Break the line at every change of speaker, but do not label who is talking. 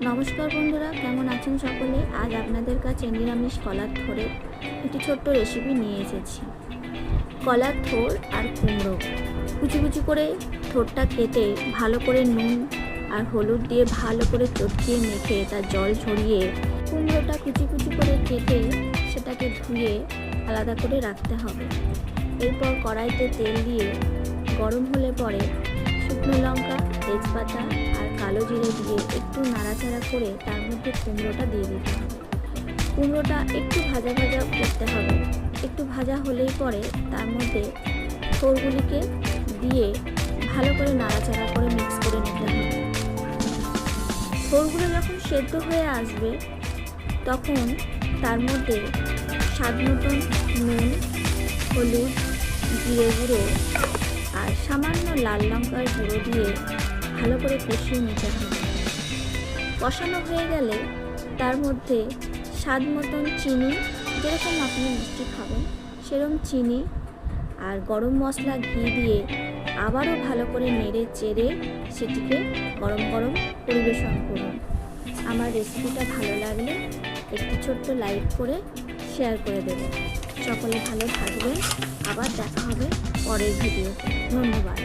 নমস্কার বন্ধুরা, কেমন আছেন সকলে? আজ আপনাদের কাছে নিরামিষ কলার থোড়ের একটি ছোট্ট রেসিপি নিয়ে এসেছি। কলার থোড় আর কুমড়ো। কুচি কুচি করে থোড়টা কেটে ভালো করে নুন আর হলুদ দিয়ে ভালো করে চটকিয়ে মেখে তার জল ঝরিয়ে কুমড়োটা কুচি কুচি করে কেটে সেটাকে ধুয়ে আলাদা করে রাখতে হবে। এরপর কড়াইতে তেল দিয়ে গরম হলে পরে শুকনো লঙ্কা তেজপাতা আর কালো জিরে দিয়ে একটু নাড়াচাড়া করে তার মধ্যে কুমড়োটা দিয়ে দিতে হবে। কুমড়োটা একটু ভাজা ভাজা করতে হবে। একটু ভাজা হলেই পরে তার মধ্যে থোরগুলিকে দিয়ে ভালো করে নাড়াচাড়া করে মিক্স করে নিতে হবে। থোরগুলো যখন সেদ্ধ হয়ে আসবে, তখন তার মধ্যে স্বাদ মতন নুন, হলুদ, জিরে গুঁড়ো আর সামান্য লাল লঙ্কার গুঁড়ো দিয়ে ভালো করে কষিয়ে নিতে হবে। কষানো হয়ে গেলে তার মধ্যে স্বাদ মতন চিনি, যেরকম আপনি মিষ্টি খাবেন সেরকম চিনি আর গরম মশলা ঘি দিয়ে আবারও ভালো করে নেড়ে চেড়ে সেটিকে গরম গরম পরিবেশন করুন। আমার রেসিপিটা ভালো লাগলে একটি ছোট্ট লাইক করে শেয়ার করে দেবেন। সকলে ভালো থাকবেন। আবার দেখা হবে পরের ভিডিওতে। ধন্যবাদ।